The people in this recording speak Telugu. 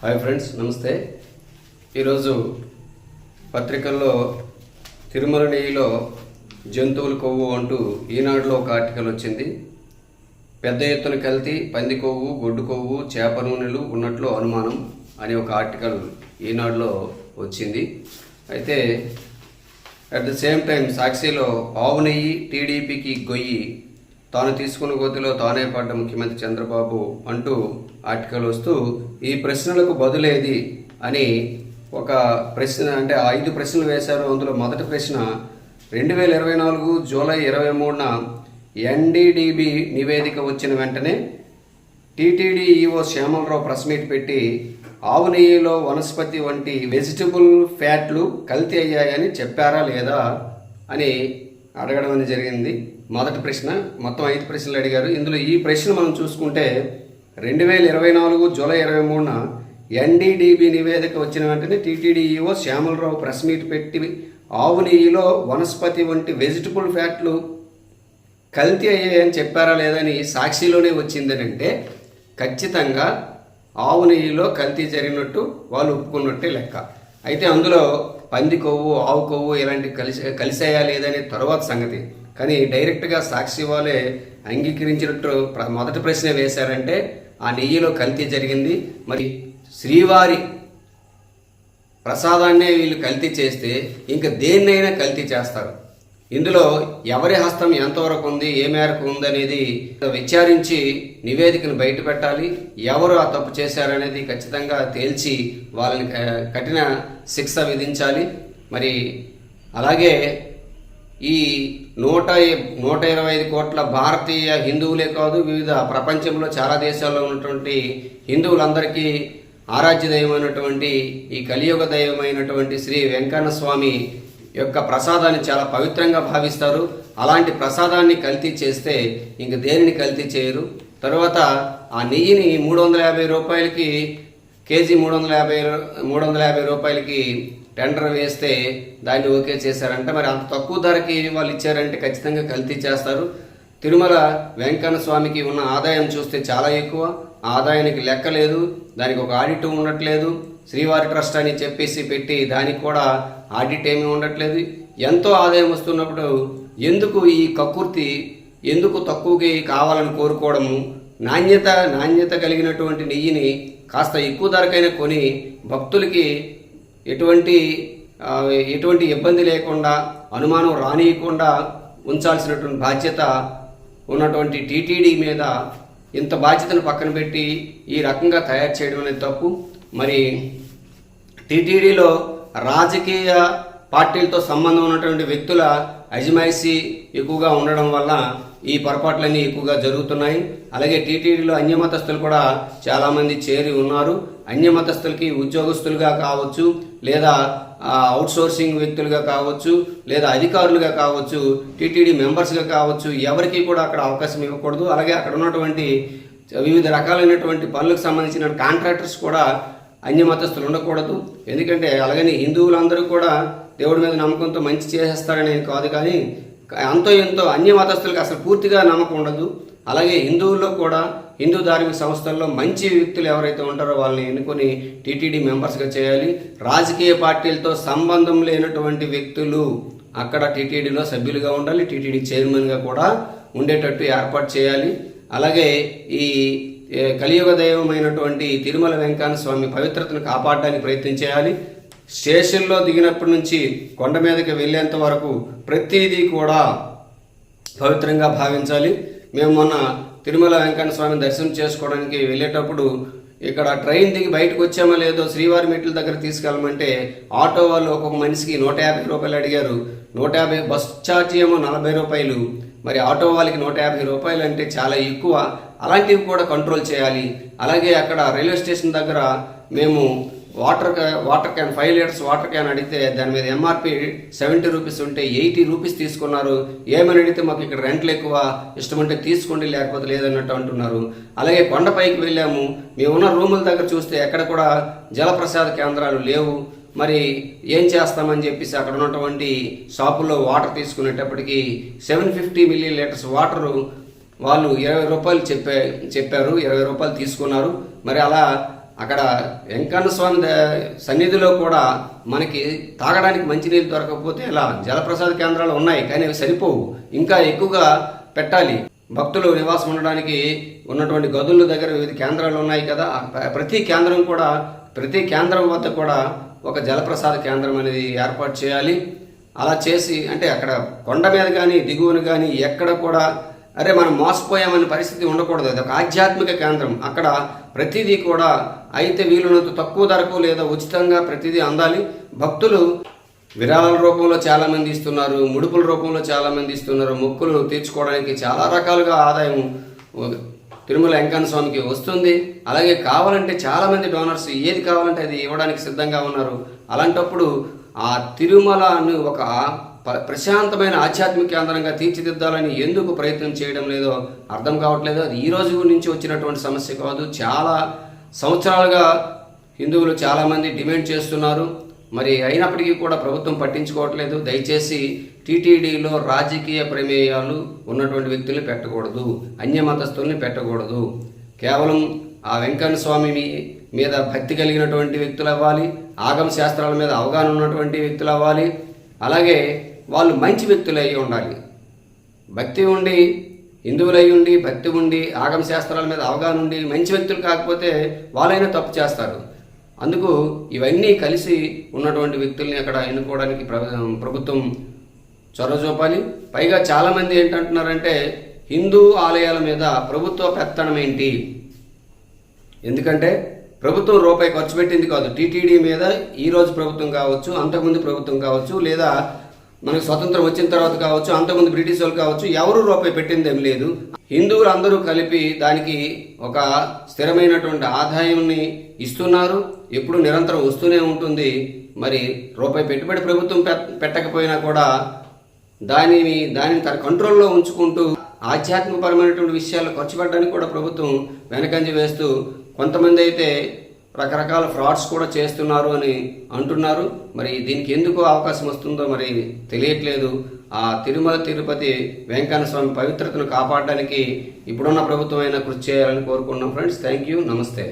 హాయ్ ఫ్రెండ్స్ నమస్తే. ఈరోజు పత్రికల్లో తిరుమల నెయ్యిలో జంతువుల కొవ్వు అంటూ ఈనాడులో ఒక ఆర్టికల్ వచ్చింది. పెద్ద ఎత్తున కల్తీ పంది కొవ్వు గొడ్డు కొవ్వు చేప నూనెలు ఉన్నట్లు అనుమానం అనే ఒక ఆర్టికల్ ఈనాడులో వచ్చింది. అయితే అట్ ద సేమ్ టైం సాక్షిలో ఆవు నెయ్యి టీడీపీకి గొయ్యి తాను తీసుకున్న గోతిలో తానే పడ్డ ముఖ్యమంత్రి చంద్రబాబు అంటూ ఆర్టికల్ వస్తూ ఈ ప్రశ్నలకు బదులేది అని ఒక ప్రశ్న అంటే ఐదు ప్రశ్నలు వేశారు. అందులో మొదటి ప్రశ్న రెండు వేల ఇరవై నాలుగు జూలై ఇరవై మూడున ఎన్డీడీబీ నివేదిక వచ్చిన వెంటనే TTD EO Shyamalarao press meet పెట్టి ఆవు నెయ్యిలో వనస్పతి వంటి వెజిటబుల్ ఫ్యాట్లు కల్తీ అయ్యాయని చెప్పారా లేదా అని అడగడం అనేది జరిగింది. మొదటి ప్రశ్న మొత్తం ఐదు ప్రశ్నలు అడిగారు. ఇందులో ఈ ప్రశ్న మనం చూసుకుంటే రెండు వేల ఇరవై నాలుగు జూలై ఇరవై మూడున ఎన్డీడీబీ నివేదిక వచ్చిన వెంటనే టీటీడీఈఓ శ్యామలరావు ప్రెస్ మీట్ పెట్టి ఆవు నెయ్యిలో వనస్పతి వంటి వెజిటబుల్ ఫ్యాట్లు కల్తీ అయ్యాయని చెప్పారా లేదని సాక్షిలోనే వచ్చిందనంటే ఖచ్చితంగా ఆవు నెయ్యిలో కల్తీ జరిగినట్టు వాళ్ళు ఒప్పుకున్నట్టే లెక్క. అయితే అందులో పంది కొవ్వు ఆవు కొవ్వు ఇలాంటి కలిసి కలిసేయా లేదనే తర్వాత సంగతి. కానీ డైరెక్ట్గా సాక్షి వాళ్ళే అంగీకరించినట్టు మొదటి ప్రశ్న వేశారంటే ఆ నెయ్యిలో కల్తీ జరిగింది. మరి శ్రీవారి ప్రసాదాన్నే వీళ్ళు కల్తీ చేస్తే ఇంకా దేన్నైనా కల్తీ చేస్తారు. ఇందులో ఎవరి హస్తం ఎంతవరకు ఉంది ఏ మేరకు ఉందనేది విచారించి నివేదికను బయట పెట్టాలి. ఎవరు ఆ తప్పు చేశారనేది ఖచ్చితంగా తేల్చి వాళ్ళని కఠిన శిక్ష విధించాలి. మరి అలాగే ఈ నూట నూట ఇరవై ఐదు కోట్ల భారతీయ హిందువులే కాదు వివిధ ప్రపంచంలో చాలా దేశాల్లో ఉన్నటువంటి హిందువులందరికీ ఆరాధ్య దైవమైనటువంటి ఈ కలియుగ దైవమైనటువంటి శ్రీ వెంకన్న స్వామి యొక్క ప్రసాదాన్ని చాలా పవిత్రంగా భావిస్తారు. అలాంటి ప్రసాదాన్ని కల్తీ చేస్తే ఇంక దేనిని కల్తీ చేయరు? తర్వాత ఆ నెయ్యిని మూడు వందల యాభై రూపాయలకి కేజీ మూడు వందల యాభై మూడు వందల యాభై రూపాయలకి టెండర్ వేస్తే దాన్ని ఓకే చేశారంటే. మరి అంత తక్కువ ధరకి వాళ్ళు ఇచ్చారంటే ఖచ్చితంగా కల్తీ చేస్తారు. తిరుమల వెంకన్న స్వామికి ఉన్న ఆదాయం చూస్తే చాలా ఎక్కువ. ఆదాయానికి లెక్క లేదు. దానికి ఒక ఆడిట్ ఉండట్లేదు. శ్రీవారి ట్రస్ట్ అని చెప్పేసి పెట్టి దానికి కూడా ఆడిట్ ఏమీ ఉండట్లేదు. ఎంతో ఆదాయం వస్తున్నప్పుడు ఎందుకు ఈ కక్కుర్తి ఎందుకు తక్కువకి కావాలని కోరుకోవడము నాణ్యత నాణ్యత కలిగినటువంటి నెయ్యిని కాస్త ఎక్కువ ధరకైనా కొని భక్తులకి ఎటువంటి ఎటువంటి ఇబ్బంది లేకుండా అనుమానం రానియకుండా ఉంచాల్సినటువంటి బాధ్యత ఉన్నటువంటి టీటీడీ మీద ఇంత బాధ్యతను పక్కన పెట్టి ఈ రకంగా తయారు చేయడం అనేది తప్పు. మరి టీటీడీలో రాజకీయ పార్టీలతో సంబంధం ఉన్నటువంటి వ్యక్తుల అజమాయిషీ ఎక్కువగా ఉండడం వల్ల ఈ పొరపాట్లన్నీ ఎక్కువగా జరుగుతున్నాయి. అలాగే టీటీడీలో అన్యమతస్తులు కూడా చాలామంది చేరి ఉన్నారు. అన్యమతస్తులకి ఉద్యోగస్తులుగా కావచ్చు లేదా అవుట్సోర్సింగ్ వ్యక్తులుగా కావచ్చు లేదా అధికారులుగా కావచ్చు టీటీడీ మెంబర్స్గా కావచ్చు ఎవరికి కూడా అక్కడ అవకాశం ఇవ్వకూడదు. అలాగే అక్కడ ఉన్నటువంటి వివిధ రకాలైనటువంటి పనులకు సంబంధించిన కాంట్రాక్టర్స్ కూడా అన్య మతస్థులు ఉండకూడదు. ఎందుకంటే అలాగని హిందువులందరూ కూడా దేవుడి మీద నమ్మకంతో మంచి చేసేస్తారనేది కాదు కానీ అంతో ఎంతో అన్య మతస్థులకు అసలు పూర్తిగా నమ్మకం ఉండదు. అలాగే హిందువుల్లో కూడా హిందూ ధార్మిక సంస్థల్లో మంచి వ్యక్తులు ఎవరైతే ఉంటారో వాళ్ళని ఎన్నుకొని టీటీడీ మెంబర్స్గా చేయాలి. రాజకీయ పార్టీలతో సంబంధం లేనటువంటి వ్యక్తులు అక్కడ టీటీడీలో సభ్యులుగా ఉండాలి. టీటీడీ చైర్మన్గా కూడా ఉండేటట్టు ఏర్పాటు చేయాలి. అలాగే ఈ కలియుగ దైవమైనటువంటి తిరుమల వెంకన్న స్వామి పవిత్రతను కాపాడడానికి ప్రయత్నం చేయాలి. స్టేషన్లో దిగినప్పటి నుంచి కొండ మీదకి వెళ్ళేంత వరకు ప్రతిదీ కూడా పవిత్రంగా భావించాలి. మేము మొన్న తిరుమల వెంకట స్వామిని దర్శనం చేసుకోవడానికి వెళ్ళేటప్పుడు ఇక్కడ ట్రైన్ దిగి బయటకు వచ్చామో లేదో శ్రీవారి మెట్ల దగ్గర తీసుకెళ్ళమంటే ఆటో వాళ్ళు ఒక్కొక్క మనిషికి నూట యాభై రూపాయలు అడిగారు. నూట యాభై బస్ ఛార్జ్ ఏమో నలభై రూపాయలు. మరి ఆటో వాళ్ళకి నూట యాభై రూపాయలు అంటే చాలా ఎక్కువ. అలాంటివి కూడా కంట్రోల్ చేయాలి. అలాగే అక్కడ రైల్వే స్టేషన్ దగ్గర మేము water water can five litres water can అడిగితే దాని మీద ఎంఆర్పి సెవెంటీ రూపీస్ ఉంటే ఎయిటీ రూపీస్ తీసుకున్నారు. ఏమని అడిగితే మాకు ఇక్కడ రెంట్లు ఎక్కువ ఇష్టమంటే తీసుకోండి లేకపోతే లేదన్నట్టు అంటున్నారు. అలాగే కొండపైకి వెళ్ళాము. మేమున్న రూముల దగ్గర చూస్తే ఎక్కడ కూడా జలప్రసాద కేంద్రాలు లేవు. మరి ఏం చేస్తామని చెప్పేసి అక్కడ ఉన్నటువంటి షాపుల్లో water తీసుకునేటప్పటికి seven fifty milli litres water వాళ్ళు ఇరవై రూపాయలు చెప్పే చెప్పారు. ఇరవై రూపాయలు తీసుకున్నారు. మరి అలా అక్కడ వెంకన్న స్వామి సన్నిధిలో కూడా మనకి తాగడానికి మంచినీళ్ళు దొరకకపోతే ఎలా? జలప్రసాద కేంద్రాలు ఉన్నాయి కానీ అవి సరిపోవు. ఇంకా ఎక్కువగా పెట్టాలి. భక్తులు నివాసం ఉండడానికి ఉన్నటువంటి గదుల దగ్గర వివిధ కేంద్రాలు ఉన్నాయి కదా. ప్రతి కేంద్రం కూడా ప్రతి కేంద్రం వద్ద కూడా ఒక జలప్రసాద కేంద్రం అనేది ఏర్పాటు చేయాలి. అలా చేసి అంటే అక్కడ కొండ మీద కానీ దిగువన కానీ ఎక్కడ కూడా అరే మనం మోసపోయామనే పరిస్థితి ఉండకూడదు. అది ఒక ఆధ్యాత్మిక కేంద్రం. అక్కడ ప్రతిదీ కూడా అయితే వీలున్నంత తక్కువ ధరకు లేదా ఉచితంగా ప్రతిదీ అందాలి. భక్తులు విరాళాల రూపంలో చాలామంది ఇస్తున్నారు ముడుపుల రూపంలో చాలామంది ఇస్తున్నారు మొక్కులు తీర్చుకోవడానికి చాలా రకాలుగా ఆదాయం తిరుమల వెంకన్న స్వామికి వస్తుంది. అలాగే కావాలంటే చాలామంది డోనర్స్ ఏది కావాలంటే అది ఇవ్వడానికి సిద్ధంగా ఉన్నారు. అలాంటప్పుడు ఆ తిరుమలను ఒక ప్రశాంతమైన ఆధ్యాత్మిక కేంద్రంగా తీర్చిదిద్దాలని ఎందుకు ప్రయత్నం చేయడం లేదో అర్థం కావట్లేదు. అది ఈ రోజు నుంచి వచ్చినటువంటి సమస్య కాదు. చాలా సంవత్సరాలుగా హిందువులు చాలామంది డిమాండ్ చేస్తున్నారు. మరి అయినప్పటికీ కూడా ప్రభుత్వం పట్టించుకోవట్లేదు. దయచేసి టీటీడీలో రాజకీయ ప్రమేయాలు ఉన్నటువంటి వ్యక్తుల్ని పెట్టకూడదు. అన్యమతస్థుల్ని పెట్టకూడదు. కేవలం ఆ వెంకన్న స్వామి మీద భక్తి కలిగినటువంటి వ్యక్తులు అవ్వాలి. ఆగమ శాస్త్రాల మీద అవగాహన ఉన్నటువంటి వ్యక్తులు అవ్వాలి. అలాగే వాళ్ళు మంచి వ్యక్తులు అయి ఉండాలి. భక్తి ఉండి హిందువులై ఉండి భక్తి ఉండి ఆగమ శాస్త్రాల మీద అవగాహన ఉండి మంచి వ్యక్తులు కాకపోతే వాళ్ళైనా తప్పు చేస్తారు. అందుకు ఇవన్నీ కలిసి ఉన్నటువంటి వ్యక్తుల్ని అక్కడ ఎన్నుకోవడానికి ప్ర- ప్రభుత్వం చొరవ చూపాలి. పైగా చాలామంది ఏంటంటున్నారంటే హిందూ ఆలయాల మీద ప్రభుత్వ పెత్తనం ఏంటి? ఎందుకంటే ప్రభుత్వం రూపాయి ఖర్చు పెట్టింది కాదు. టీటీడీ మీద ఈ రోజు ప్రభుత్వం కావచ్చు అంతకుముందు ప్రభుత్వం కావచ్చు లేదా మనకు స్వతంత్రం వచ్చిన తర్వాత కావచ్చు అంతకుముందు బ్రిటిష్ వాళ్ళు కావచ్చు ఎవరు రూపాయి పెట్టింది ఏం లేదు. హిందువులు అందరూ కలిపి దానికి ఒక స్థిరమైనటువంటి ఆదాయాన్ని ఇస్తున్నారు. ఎప్పుడు నిరంతరం వస్తూనే ఉంటుంది. మరి రూపాయి పెట్టుబడి ప్రభుత్వం పెట్టకపోయినా కూడా దానిని దానిని తన కంట్రోల్లో ఉంచుకుంటూ ఆధ్యాత్మికపరమైనటువంటి విషయాలు ఖర్చు పెట్టడానికి కూడా ప్రభుత్వం వెనకంజ వేస్తూ కొంతమంది అయితే రకరకాల ఫ్రాడ్స్ కూడా చేస్తున్నారు అని అంటున్నారు. మరి దీనికి ఎందుకు అవకాశం వస్తుందో మరి తెలియట్లేదు. ఆ తిరుమల తిరుపతి వెంకన్న స్వామి పవిత్రతను కాపాడడానికి ఇప్పుడున్న ప్రభుత్వం అయినా కృషి చేయాలని కోరుకుంటున్నాం. Friends thank you. నమస్తే.